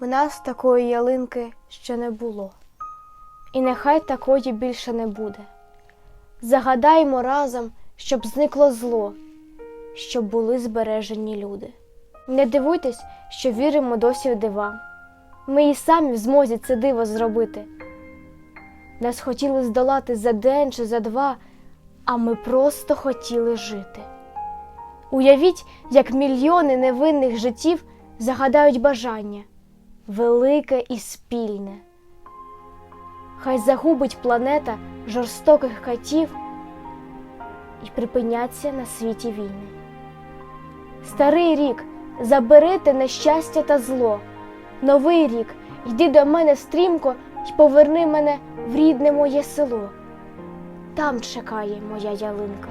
В нас такої ялинки ще не було, і нехай такої більше не буде. Загадаймо разом, щоб зникло зло, щоб були збережені люди. Не дивуйтесь, що віримо досі в дива. Ми і самі в змозі це диво зробити. Нас хотіли здолати за день чи за два, а ми просто хотіли жити. Уявіть, як мільйони невинних життів загадають бажання велике і спільне. Хай загубить планета жорстоких катів і припиняться на світі війни. Старий рік, забери те нещастя та зло. Новий рік, йди до мене стрімко й поверни мене в рідне моє село. Там чекає моя ялинка.